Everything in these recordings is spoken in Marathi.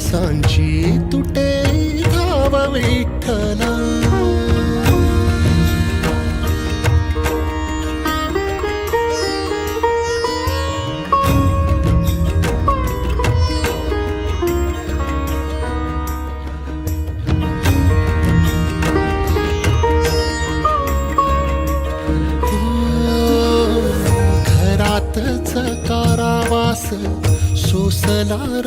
ही श्वासांची तुटे धाव विठ्ठला घरातच कारावास सोसलार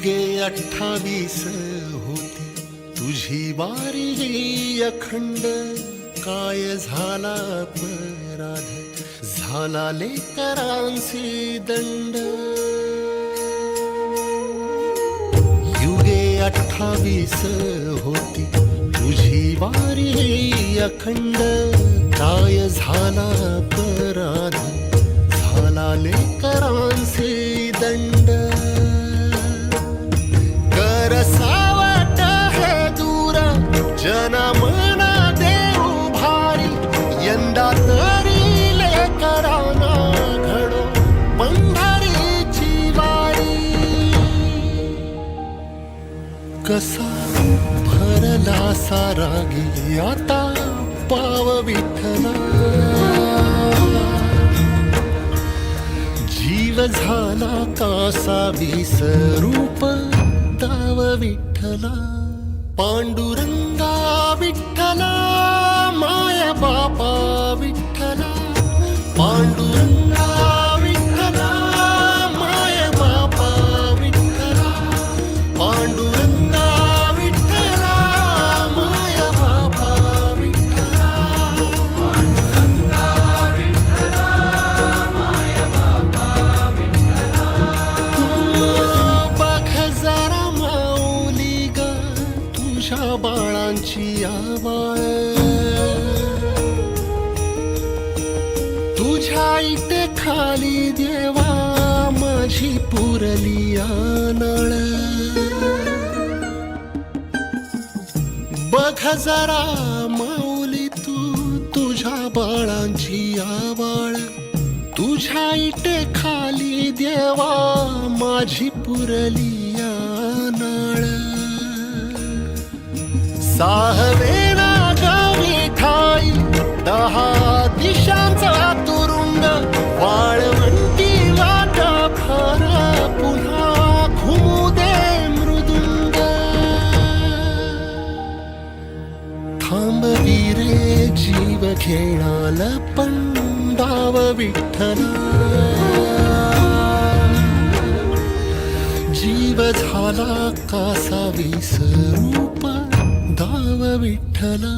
युगे अठ्ठावीस होती. तुझी बारी ही अखंड. काय झाला अपराध? झाला लेकरांचे दंड. युगे अठ्ठावीस होती. तुझी वारी ही अखंड. काय झाला अपराध? झाला लेकरांचे दंड. भरला सारा गेली आता पाव विठला जीव झाला कासा विसरूप ताव विठ्ठला. पांडुरंगा विठ्ठला माया बापा. तुझ्या इथे खाली देवा माझी पुरली आनळ. बघ जरा माऊली तू तुझ्या बाळांची आवाळ. तुझ्या इटे खाली देवा माझी पुरली नाळ साहवेना गावी ठाई दहा थांबवी रे जीव घेणाल पंडाव विठ्ठला जीव झाला झाला कासावीस रूप दाव विठ्ठला